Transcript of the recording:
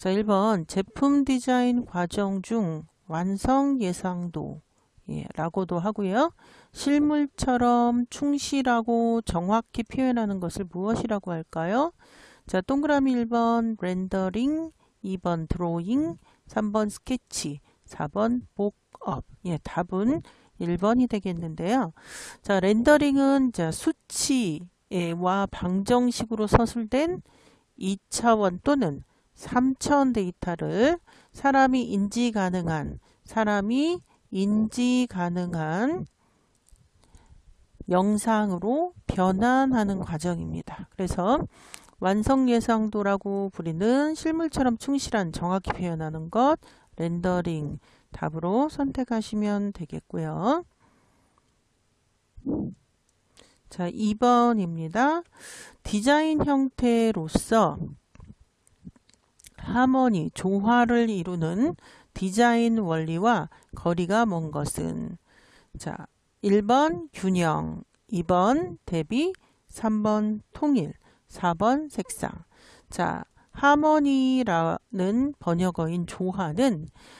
자, 1번 제품 디자인 과정 중 완성 예상도 예, 라고도 하고요. 실물처럼 충실하고 정확히 표현하는 것을 무엇이라고 할까요? 자, 동그라미 1번 렌더링, 2번 드로잉, 3번 스케치, 4번 복업. 예, 답은 1번이 되겠는데요. 자, 렌더링은 자, 수치와 방정식으로 서술된 2차원 또는 3차원 데이터를 사람이 인지 가능한 사람이 인지 가능한 영상으로 변환하는 과정입니다. 그래서 완성 예상도라고 부리는 실물처럼 충실한 정확히 표현하는 것 렌더링 답으로 선택하시면 되겠고요. 자, 2번입니다. 디자인 형태로서 하모니, 조화를 이루는 디자인 원리와 거리가 먼 것은 자, 1번 균형, 2번 대비, 3번 통일, 4번 색상. 자, 하모니라는 번역어인 조화는